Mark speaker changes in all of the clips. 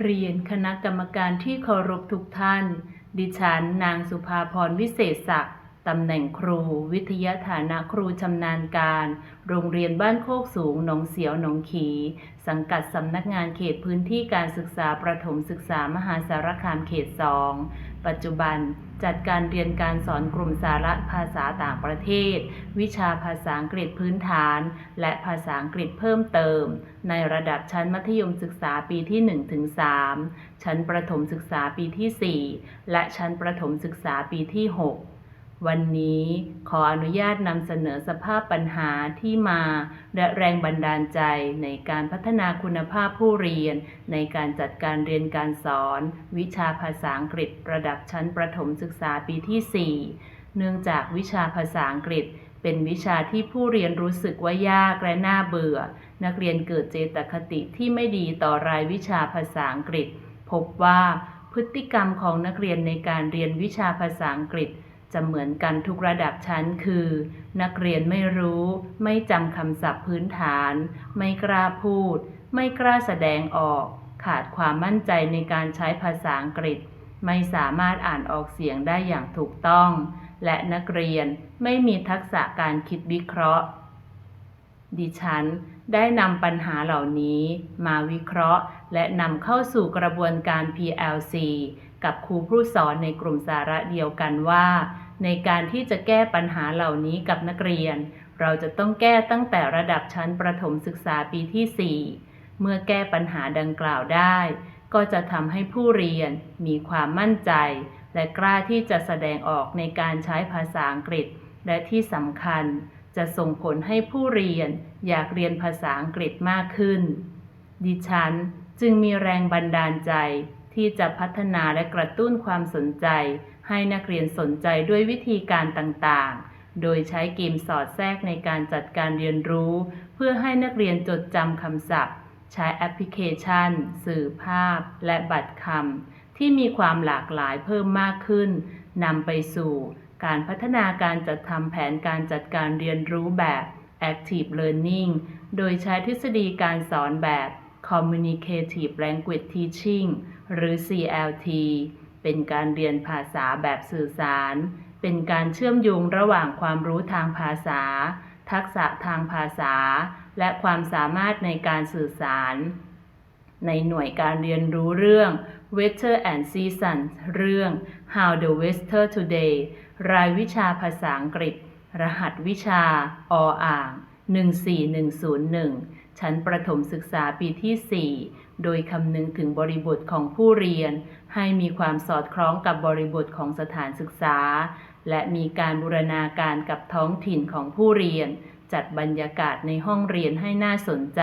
Speaker 1: เรียนคณะกรรมการที่เคารพทุกท่าน ดิฉัน นางสุภาพรวิเศษศักดิ์ ตำแหน่งครู วิทยาฐานะครูชำนาญการ โรงเรียนบ้านโคกสูง หนองเสียว หนองขี สังกัดสำนักงานเขตพื้นที่การศึกษาประถมศึกษามหาสารคามเขต 2 ปัจจุบันจัดการเรียนการสอนกลุ่มสาระภาษาต่างประเทศ วิชาภาษาอังกฤษพื้นฐาน และภาษาอังกฤษเพิ่มเติม ในระดับชั้นมัธยมศึกษาปีที่ 1-3 ชั้นประถมศึกษาปีที่ 4 และชั้นประถมศึกษาปีที่ 6 วันนี้ขออนุญาตนำเสนอสภาพปัญหาที่มา และแรงบันดาลใจในการพัฒนาคุณภาพผู้เรียน ในการจัดการเรียนการสอน วิชาภาษาอังกฤษระดับชั้นประถมศึกษาปีที่ 4 เนื่องจากวิชาภาษาอังกฤษเป็นวิชาที่ผู้เรียนรู้สึกว่ายากและน่าเบื่อ นักเรียนเกิดเจตคติที่ไม่ดีต่อรายวิชาภาษาอังกฤษ พบว่าพฤติกรรมของนักเรียนในการเรียนวิชาภาษาอังกฤษ จะเหมือนกันทุกระดับชั้นคือ นักเรียนไม่รู้ ไม่จำคำศัพท์พื้นฐาน ไม่กล้าพูด ไม่กล้าแสดงออก ขาดความมั่นใจในการใช้ภาษาอังกฤษ ไม่สามารถอ่านออกเสียงได้อย่างถูกต้อง และนักเรียนไม่มีทักษะการคิดวิเคราะห์ ดิฉันได้นำปัญหาเหล่านี้มาวิเคราะห์ และนำเข้าสู่กระบวนการ PLC กับครูผู้สอนในกลุ่มสาระเดียวกันว่า ในการที่จะแก้ปัญหาเหล่านี้กับนักเรียน เราจะต้องแก้ตั้งแต่ระดับชั้นประถมศึกษาปีที่ 4 เมื่อแก้ปัญหาดังกล่าวได้ ก็จะทำให้ผู้เรียนมีความมั่นใจ และกล้าที่จะแสดงออกในการใช้ภาษาอังกฤษ และที่สำคัญ จะส่งผลให้ผู้เรียนอยากเรียนภาษาอังกฤษมากขึ้น ดิฉันจึงมีแรงบันดาลใจที่จะพัฒนาและกระตุ้นความสนใจ ให้นักเรียนสนใจด้วยวิธีการต่างๆ โดยใช้เกมสอดแทรกในการจัดการเรียนรู้ เพื่อให้นักเรียนจดจำคำศัพท์ ใช้แอปพลิเคชัน สื่อภาพ และบัตรคำที่มีความหลากหลายเพิ่มมากขึ้นนำไปสู่ การพัฒนาการจัดทำแผนการจัดการเรียนรู้แบบ Active Learning โดยใช้ทฤษฎีการสอนแบบ Communicative Language Teaching หรือ CLT เป็นการเรียนภาษาแบบสื่อสาร เป็นการเชื่อมโยงระหว่างความรู้ทางภาษา ทักษะทางภาษา และความสามารถในการสื่อสาร ในหน่วยการเรียนรู้เรื่อง Weather and Seasons เรื่อง How the Weather Today รายวิชาภาษาอังกฤษ รหัสวิชาออ่าง 14101 ชั้นประถมศึกษาปีที่ 4 โดยคำนึงถึงบริบทของผู้เรียน ให้มีความสอดคล้องกับบริบทของสถานศึกษา และมีการบูรณาการกับท้องถิ่นของผู้เรียน จัดบรรยากาศในห้องเรียนให้น่าสนใจ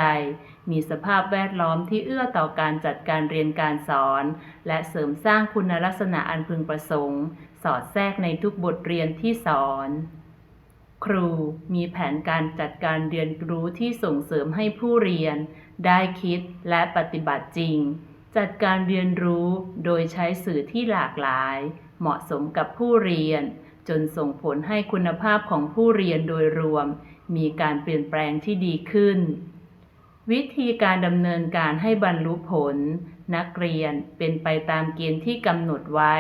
Speaker 1: มีสภาพแวดล้อมที่เอื้อต่อการจัดการเรียนการสอน และเสริมสร้างคุณลักษณะอันพึงประสงค์ สอดแทรกในทุกบทเรียนที่สอน ครูมีแผนการจัดการเรียนรู้ที่ส่งเสริมให้ผู้เรียน ได้คิดและปฏิบัติจริง จัดการเรียนรู้โดยใช้สื่อที่หลากหลาย เหมาะสมกับผู้เรียน จนส่งผลให้คุณภาพของผู้เรียนโดยรวม มีการเปลี่ยนแปลงที่ดีขึ้น วิธีการดำเนินการให้บรรลุผล นักเรียนเป็นไปตามเกณฑ์ที่กำหนดไว้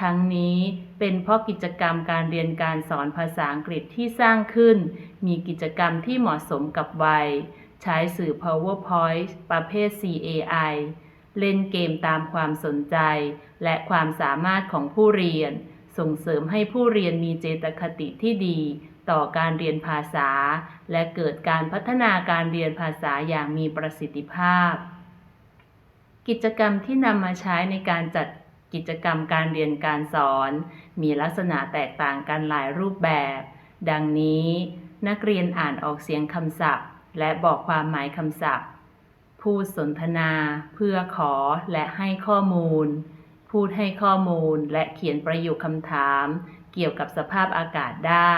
Speaker 1: ทั้งนี้เป็นเพราะกิจกรรมการเรียนการสอนภาษาอังกฤษที่สร้างขึ้น มีกิจกรรมที่เหมาะสมกับวัย ใช้สื่อ PowerPoint ประเภท CAI เล่นเกมตามความสนใจ และความสามารถของผู้เรียน ส่งเสริมให้ผู้เรียนมีเจตคติที่ดี ต่อการเรียนภาษา และเกิดการพัฒนาการเรียนภาษาอย่างมีประสิทธิภาพ กิจกรรมที่นำมาใช้ในการจัด กิจกรรมการเรียนการสอน มีลักษณะแตกต่างกันหลายรูปแบบ ดังนี้ นักเรียนอ่านออกเสียงคำศัพท์ และบอกความหมายคำศัพท์ พูดสนทนา เพื่อขอและให้ข้อมูล พูดให้ข้อมูลและเขียนประโยคคำถาม เกี่ยวกับสภาพอากาศได้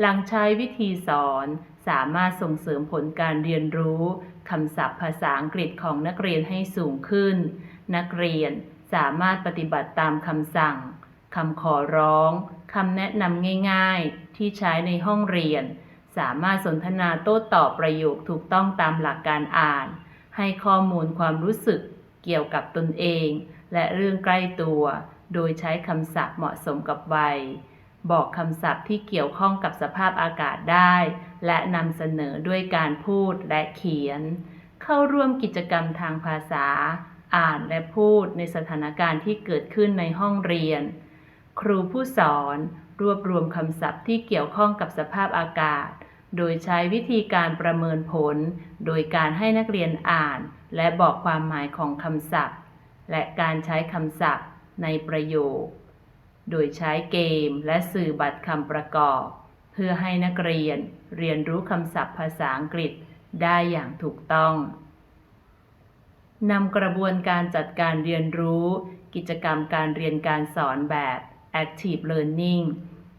Speaker 1: หลังใช้วิธีสอนสามารถส่งเสริมผลการเรียนรู้คำศัพท์ภาษาอังกฤษของนักเรียนให้สูงขึ้น นักเรียน สามารถปฏิบัติตามคำสั่งคำขอร้องคำแนะนำง่ายๆ ที่ใช้ในห้องเรียน สามารถสนทนาโต้ตอบประโยคถูกต้องตามหลักการอ่าน ให้ข้อมูลความรู้สึกเกี่ยวกับตนเอง และเรื่องใกล้ตัว โดยใช้คำศัพท์เหมาะสมกับวัย บอกคำศัพท์ที่เกี่ยวข้องกับสภาพอากาศได้ และนำเสนอด้วยการพูดและเขียน เข้าร่วมกิจกรรมทางภาษา อ่านและพูดในสถานการณ์ที่เกิดขึ้นในห้องเรียน ครูผู้สอนรวบรวมคำศัพท์ที่เกี่ยวข้องกับสภาพอากาศ โดยใช้วิธีการประเมินผล โดยการให้นักเรียนอ่าน และบอกความหมายของคำศัพท์ และการใช้คำศัพท์ในประโยค โดยใช้เกมและสื่อบัตรคำประกอบ เพื่อให้นักเรียนเรียนรู้คำศัพท์ภาษาอังกฤษได้อย่างถูกต้อง นำกระบวนการจัดการเรียนรู้ กิจกรรมการเรียนการสอนแบบ Active Learning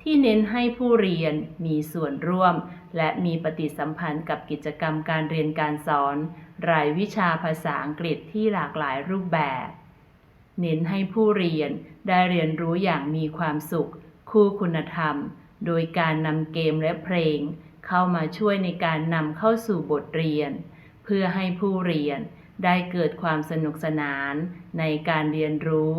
Speaker 1: ที่เน้นให้ผู้เรียนมีส่วนร่วม และมีปฏิสัมพันธ์กับกิจกรรมการเรียนการสอน รายวิชาภาษาอังกฤษที่หลากหลายรูปแบบ เน้นให้ผู้เรียนได้เรียนรู้อย่างมีความสุข คู่คุณธรรม โดยการนำเกมและเพลง เข้ามาช่วยในการนำเข้าสู่บทเรียน เพื่อให้ผู้เรียน ได้เกิดความสนุกสนานในการเรียนรู้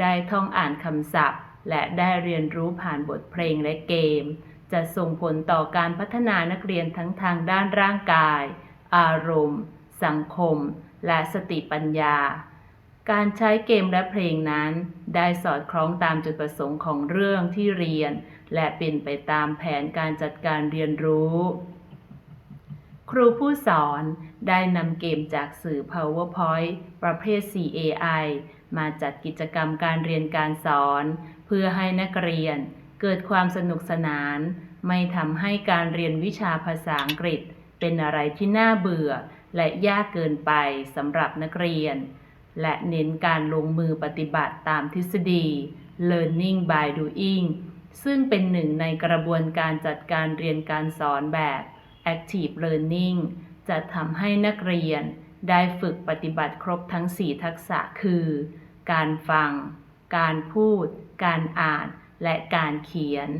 Speaker 1: ได้ท่องอ่านคำศัพท์ และได้เรียนรู้ผ่านบทเพลงและเกม จะส่งผลต่อการพัฒนานักเรียนทั้งทางด้านร่างกาย อารมณ์ สังคม และสติปัญญา การใช้เกมและเพลงนั้น ได้สอดคล้องตามจุดประสงค์ของเรื่องที่เรียน และเป็นไปตามแผนการจัดการเรียนรู้ ครูผู้สอนได้นำเกมจากสื่อ PowerPoint ประเภท CAI มาจัดกิจกรรมการเรียนการสอน เพื่อให้นักเรียนเกิดความสนุกสนาน ไม่ทำให้การเรียนวิชาภาษาอังกฤษ เป็นอะไรที่น่าเบื่อ และยากเกินไปสำหรับนักเรียน และเน้นการลงมือปฏิบัติตามทฤษฎี Learning by Doing ซึ่งเป็นหนึ่งในกระบวนการจัดการเรียนการสอนแบบ Active Learning จะทำให้นักเรียนได้ฝึกปฏิบัติครบทั้ง 4 ทักษะคือ การฟัง การพูด การอ่าน และการเขียน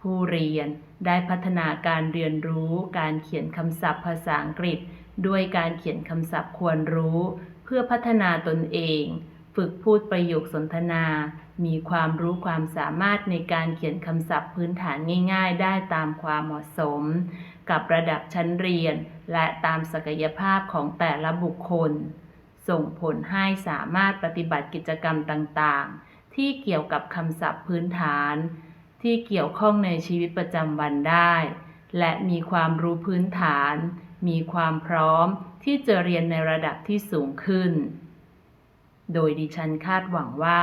Speaker 1: ผู้เรียนได้พัฒนาการเรียนรู้ การเขียนคำศัพท์ภาษาอังกฤษ ด้วยการเขียนคำศัพท์ควรรู้ เพื่อพัฒนาตนเอง ฝึกพูดประโยคสนทนา มีความรู้ความสามารถในการเขียนคำศัพท์พื้นฐานง่าย ๆ ได้ตามความเหมาะสม กับระดับชั้นเรียน และตามศักยภาพของแต่ละบุคคล ส่งผลให้สามารถปฏิบัติกิจกรรมต่างๆ ที่เกี่ยวกับคำศัพท์พื้นฐาน ที่เกี่ยวข้องในชีวิตประจำวันได้ และมีความรู้พื้นฐาน มีความพร้อมที่จะเรียนในระดับที่สูงขึ้น โดยดิฉันคาดหวังว่า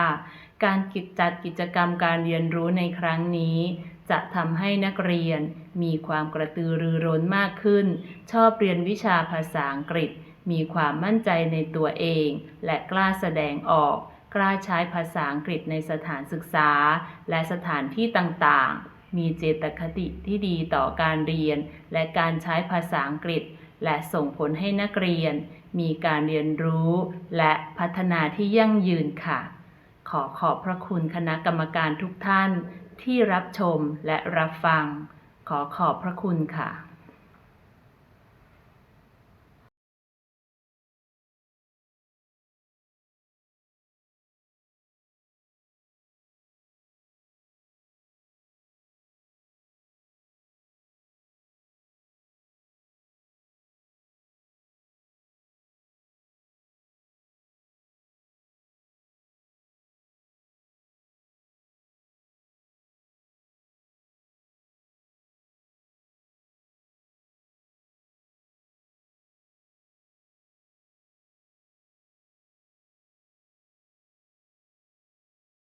Speaker 1: การจัดกิจกรรมการเรียนรู้ในครั้งนี้ จะทำให้นักเรียนมีความกระตือรือร้นมากขึ้น ชอบเรียนวิชาภาษาอังกฤษ มีความมั่นใจในตัวเอง และกล้าแสดงออก กล้าใช้ภาษาอังกฤษในสถานศึกษา และสถานที่ต่างๆ มีเจตคติที่ดีต่อการเรียน และการใช้ภาษาอังกฤษ และส่งผลให้นักเรียน มีการเรียนรู้ และพัฒนาที่ยั่งยืนค่ะขอขอบพระคุณคณะกรรมการทุกท่าน ที่รับชมและรับฟัง ขอขอบพระคุณค่ะ